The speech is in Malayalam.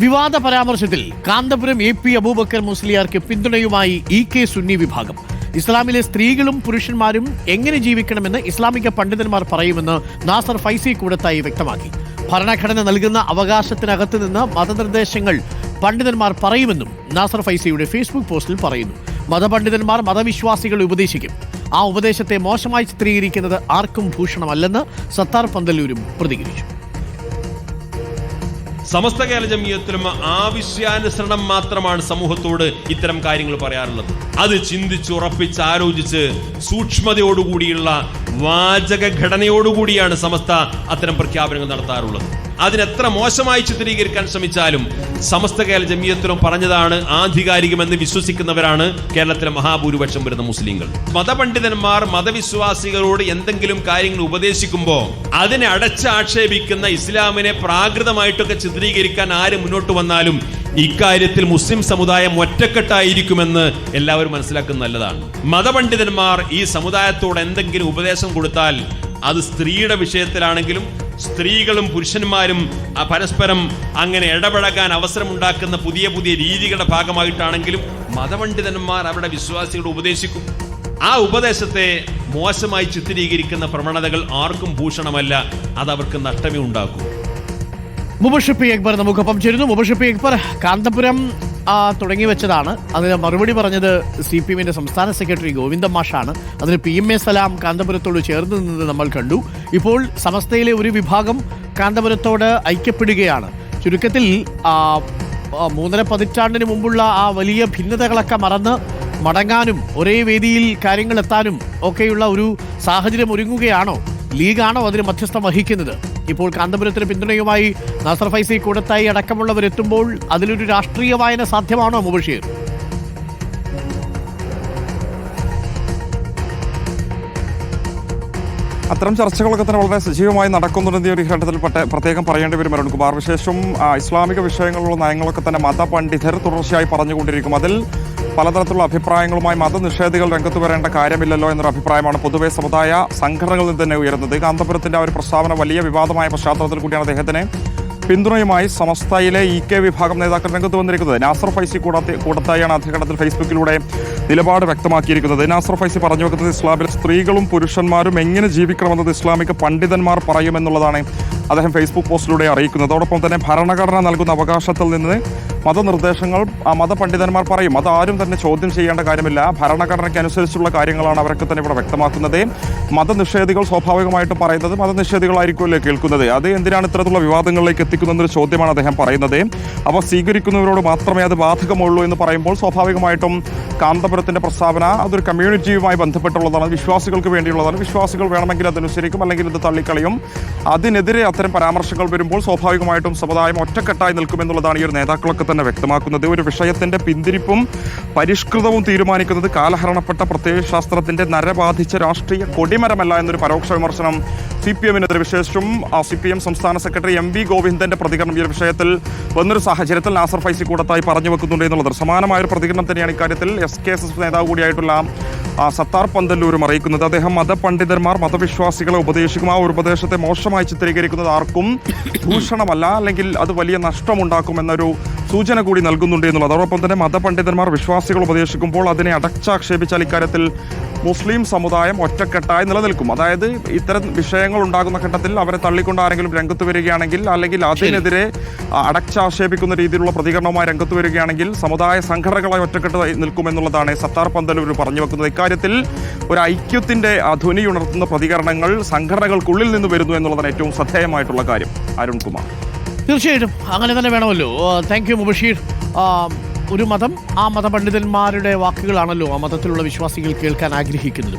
വിവാദ പരാമർശത്തിൽ കാന്തപുരം എ പി അബൂബക്കർ മുസ്ലിയാർക്ക് പിന്തുണയുമായി ഇ കെ സുന്നി വിഭാഗം. ഇസ്ലാമിലെ സ്ത്രീകളും പുരുഷന്മാരും എങ്ങനെ ജീവിക്കണമെന്ന് ഇസ്ലാമിക പണ്ഡിതന്മാർ പറയുമെന്ന് നാസർ ഫൈസി കൂടത്തായി വ്യക്തമാക്കി. ഭരണഘടന നൽകുന്ന അവകാശത്തിനകത്ത് നിന്ന് മതനിർദ്ദേശങ്ങൾ പണ്ഡിതന്മാർ പറയുമെന്നും നാസർ ഫൈസിയുടെ ഫേസ്ബുക്ക് പോസ്റ്റിൽ പറയുന്നു. മതപണ്ഡിതന്മാർ മതവിശ്വാസികളെ ഉപദേശിക്കും. ആ ഉപദേശത്തെ മോശമായി ചിത്രീകരിക്കുന്നത് ആർക്കും ഭൂഷണമല്ലെന്ന് സത്താർ പന്തല്ലൂരും പ്രതികരിച്ചു. സമസ്ത കേരള ജമിയത്തിലും ആവശ്യാനുസരണം മാത്രമാണ് സമൂഹത്തോട് ഇത്തരം കാര്യങ്ങൾ പറയാറുള്ളത്. അത് ചിന്തിച്ച് ഉറപ്പിച്ച് ആലോചിച്ച് സൂക്ഷ്മതയോടുകൂടിയുള്ള വാചക ഘടനയോടുകൂടിയാണ് സമസ്ത അത്തരം പ്രഖ്യാപനങ്ങൾ നടത്താറുള്ളത്. അതിനെത്ര മോശമായി ചിത്രീകരിക്കാൻ ശ്രമിച്ചാലും സമസ്ത കേരള ജമിയത്തിലും പറഞ്ഞതാണ് ആധികാരികമെന്ന് വിശ്വസിക്കുന്നവരാണ് കേരളത്തിലെ മഹാഭൂരിപക്ഷം വരുന്ന മുസ്ലിങ്ങൾ. മതപണ്ഡിതന്മാർ മതവിശ്വാസികളോട് എന്തെങ്കിലും കാര്യങ്ങൾ ഉപദേശിക്കുമ്പോൾ അതിനെ അടച്ചാക്ഷേപിക്കുന്ന ഇസ്ലാമിനെ പ്രാകൃതമായിട്ടൊക്കെ ചിത്രീകരിക്കാൻ ആര് മുന്നോട്ട് വന്നാലും ഇക്കാര്യത്തിൽ മുസ്ലിം സമുദായം ഒറ്റക്കെട്ടായിരിക്കുമെന്ന് എല്ലാവരും മനസ്സിലാക്കുന്ന നല്ലതാണ്. മതപണ്ഡിതന്മാർ ഈ സമുദായത്തോട് എന്തെങ്കിലും ഉപദേശം കൊടുത്താൽ അത് സ്ത്രീയുടെ വിഷയത്തിലാണെങ്കിലും സ്ത്രീകളും പുരുഷന്മാരും പരസ്പരം അങ്ങനെ ഇടപഴകാൻ അവസരമുണ്ടാക്കുന്ന പുതിയ പുതിയ രീതികളുടെ ഭാഗമായിട്ടാണെങ്കിലും മതപണ്ഡിതന്മാർ അവരുടെ വിശ്വാസികളെ ഉപദേശിക്കും. ആ ഉപദേശത്തെ മോശമായി ചിത്രീകരിക്കുന്ന പ്രവണതകൾ ആർക്കും ഭൂഷണമല്ല അത് അവർക്ക് നഷ്ടമേ ഉണ്ടാക്കും. മുബഷപ്പി അക്ബർ നമുക്കൊപ്പം ചേരുന്നു. മുബഷപ്പി അക്ബർ കാന്തപുരം തുടങ്ങി വെച്ചതാണ്. അതിന് മറുപടി പറഞ്ഞത് സി പി എമ്മിന്റെ സംസ്ഥാന സെക്രട്ടറി ഗോവിന്ദ മാഷാണ്. അതിന് പി എം എ സലാം കാന്തപുരത്തോട് ചേർന്ന് നിന്നത് നമ്മൾ കണ്ടു. ഇപ്പോൾ സമസ്തയിലെ ഒരു വിഭാഗം കാന്തപുരത്തോട് ഐക്യപ്പെടുകയാണ്. ചുരുക്കത്തിൽ മൂന്നര പതിറ്റാണ്ടിന് മുമ്പുള്ള ആ വലിയ ഭിന്നതകളൊക്കെ മറന്ന് മടങ്ങാനും ഒരേ വേദിയിൽ കാര്യങ്ങൾ എത്താനും ഒക്കെയുള്ള ഒരു സാഹചര്യം ഒരുങ്ങുകയാണോ? ലീഗാണോ അതിന് മധ്യസ്ഥം വഹിക്കുന്നത്? ഇപ്പോൾ കാന്തപുരത്തിന് പിന്തുണയുമായി നാസർ ഫൈസി കൂടത്തായി അടക്കമുള്ളവരെത്തുമ്പോൾ അതിലൊരു രാഷ്ട്രീയ വായന സാധ്യമാണോ മുബഷീർ? അത്തരം ചർച്ചകളൊക്കെ തന്നെ വളരെ സജീവമായി നടക്കുന്നുണ്ടെന്ന് ഒരു ഘട്ടത്തിൽ പ്രത്യേകം പറയേണ്ടി വരും അരുൺ കുമാർ. വിശേഷം ഇസ്ലാമിക വിഷയങ്ങളുള്ള നയങ്ങളൊക്കെ തന്നെ മതപണ്ഡിതർ തുടർച്ചയായി പറഞ്ഞുകൊണ്ടിരിക്കും. അതിൽ പലതരത്തിലുള്ള അഭിപ്രായങ്ങളുമായി മതനിഷേധികൾ രംഗത്ത് വരേണ്ട കാര്യമില്ലല്ലോ എന്നൊരു അഭിപ്രായമാണ് പൊതുവെ സമുദായ സംഘടനകളിൽ തന്നെ ഉയരുന്നത്. കാന്തപുരത്തിന്റെ ആ ഒരു പ്രസ്താവന വലിയ വിവാദമായ പശ്ചാത്തലത്തിൽ കൂടിയാണ് അദ്ദേഹത്തിന് പിന്തുണയുമായി സമസ്തയിലെ ഇ കെ വിഭാഗം നേതാക്കൾ രംഗത്ത് വന്നിരിക്കുന്നത്. നാസർ ഫൈസി കൂടാത്ത കൂടത്തായാണ് അധികാരത്തിൽ ഫേസ്ബുക്കിലൂടെ നിലപാട് വ്യക്തമാക്കിയിരിക്കുന്നത്. നാസർ ഫൈസി പറഞ്ഞു വെക്കുന്നത് ഇസ്ലാമിൽ സ്ത്രീകളും പുരുഷന്മാരും എങ്ങനെ ജീവിക്കണമെന്നത് ഇസ്ലാമിക പണ്ഡിതന്മാർ പറയുമെന്നുള്ളതാണ് അദ്ദേഹം ഫേസ്ബുക്ക് പോസ്റ്റിലൂടെ അറിയിക്കുന്നത്. അതോടൊപ്പം തന്നെ ഭരണഘടന നൽകുന്ന അവകാശത്തിൽ നിന്ന് മതനിർദ്ദേശങ്ങൾ മതപണ്ഡിതന്മാർ പറയും. അതാരും തന്നെ ചോദ്യം ചെയ്യേണ്ട കാര്യമില്ല. ഭരണഘടനയ്ക്ക് അനുസരിച്ചുള്ള കാര്യങ്ങളാണ് അവരൊക്കെ തന്നെ ഇവിടെ വ്യക്തമാക്കുന്നത്. മതനിഷേധികൾ സ്വാഭാവികമായിട്ടും പറയുന്നത് മതനിഷേധികളായിരിക്കുമല്ലോ കേൾക്കുന്നത്? അത് എന്തിനാണ് ഇത്തരത്തിലുള്ള വിവാദങ്ങളിലേക്ക് എത്തിക്കുന്നതെന്നൊരു ചോദ്യമാണ് അദ്ദേഹം പറയുന്നത്. അവ സ്വീകരിക്കുന്നവരോട് മാത്രമേ അത് ബാധകമുള്ളൂ എന്ന് പറയുമ്പോൾ സ്വാഭാവികമായിട്ടും കാന്തപുരത്തിന്റെ പ്രസ്താവന അതൊരു കമ്മ്യൂണിറ്റിയുമായി ബന്ധപ്പെട്ടുള്ളതാണ് വിശ്വാസികൾക്ക് വേണ്ടിയുള്ളതാണ്. വിശ്വാസികൾ വേണമെങ്കിൽ അതനുസരിക്കും അല്ലെങ്കിൽ ഇത് തള്ളിക്കളയും. അതിനെതിരെ അത്തരം പരാമർശങ്ങൾ വരുമ്പോൾ സ്വാഭാവികമായിട്ടും സമുദായം ഒറ്റക്കെട്ടായി നിൽക്കുമെന്നുള്ളതാണ് ഈ ഒരു നേതാക്കളൊക്കെ തന്നെ വ്യക്തമാക്കുന്നത്. ഒരു വിഷയത്തിന്റെ പിന്തിരിപ്പും പരിഷ്കൃതവും തീരുമാനിക്കുന്നത് കാലഹരണപ്പെട്ട പ്രത്യയശാസ്ത്രത്തിന്റെ നരബാധിച്ച രാഷ്ട്രീയ കൊടിമരമല്ല എന്നൊരു പരോക്ഷ വിമർശനം സി പി എമ്മിനെതിരെ വിശേഷിച്ചും സി പി എം സംസ്ഥാന സെക്രട്ടറി എം വി ഗോവിന്ദന്റെ പ്രതികരണം ഈ വിഷയത്തിൽ വന്നൊരു സാഹചര്യത്തിൽ നാസർ ഫൈസി കൂടത്തായി പറഞ്ഞു വെക്കുന്നുണ്ട് എന്നുള്ളത്. സമാനമായ ഒരു പ്രതികരണം തന്നെയാണ് ഇക്കാര്യത്തിൽ എസ് കെ എസ് എസ് നേതാവ് കൂടിയായിട്ടുള്ള സത്താർ പന്തല്ലൂരും അറിയിക്കുന്നത്. അദ്ദേഹം മതപണ്ഡിതന്മാർ മതവിശ്വാസികളെ ഉപദേശിക്കും. ആ ഉപദേശത്തെ മോശമായി ചിത്രീകരിക്കുന്നത് ആർക്കും ഭൂഷണമല്ല അല്ലെങ്കിൽ അത് വലിയ നഷ്ടമുണ്ടാക്കുമെന്നൊരു സൂചന കൂടി നൽകുന്നുണ്ട് എന്നുള്ളത്. അതോടൊപ്പം തന്നെ മതപണ്ഡിതന്മാർ വിശ്വാസികൾ ഉപദേശിക്കുമ്പോൾ അതിനെ അടച്ചാക്ഷേപിച്ചാൽ ഇക്കാര്യത്തിൽ മുസ്ലിം സമുദായം ഒറ്റക്കെട്ടായി നിലനിൽക്കും. അതായത് ഇത്തരം വിഷയങ്ങൾ ഉണ്ടാകുന്ന ഘട്ടത്തിൽ അവരെ തള്ളിക്കൊണ്ട് ആരെങ്കിലും രംഗത്ത് വരികയാണെങ്കിൽ അല്ലെങ്കിൽ അതിനെതിരെ അടച്ചാക്ഷേപിക്കുന്ന രീതിയിലുള്ള പ്രതികരണവുമായി രംഗത്ത് വരികയാണെങ്കിൽ സമുദായ സംഘടനകളായി ഒറ്റക്കെട്ട് നിൽക്കുമെന്നുള്ളതാണ് സത്താർ പന്തലൂർ പറഞ്ഞു വെക്കുന്നത്. ഇക്കാര്യത്തിൽ ഒരു ഐക്യത്തിന്റെ ധ്വനി ഉണർത്തുന്ന പ്രതികരണങ്ങൾ സംഘടനകൾക്കുള്ളിൽ നിന്ന് വരുന്നു എന്നുള്ളതാണ് ഏറ്റവും ശ്രദ്ധേയമായിട്ടുള്ള കാര്യം. അരുൺകുമാർ. തീർച്ചയായിട്ടും. അങ്ങനെ തന്നെ വേണമല്ലോ. Thank you Mubasheer. ഒരു മതം ആ മതപണ്ഡിതന്മാരുടെ വാക്കുകളാണല്ലോ ആ മതത്തിലുള്ള വിശ്വാസികൾ കേൾക്കാൻ ആഗ്രഹിക്കുന്നത്.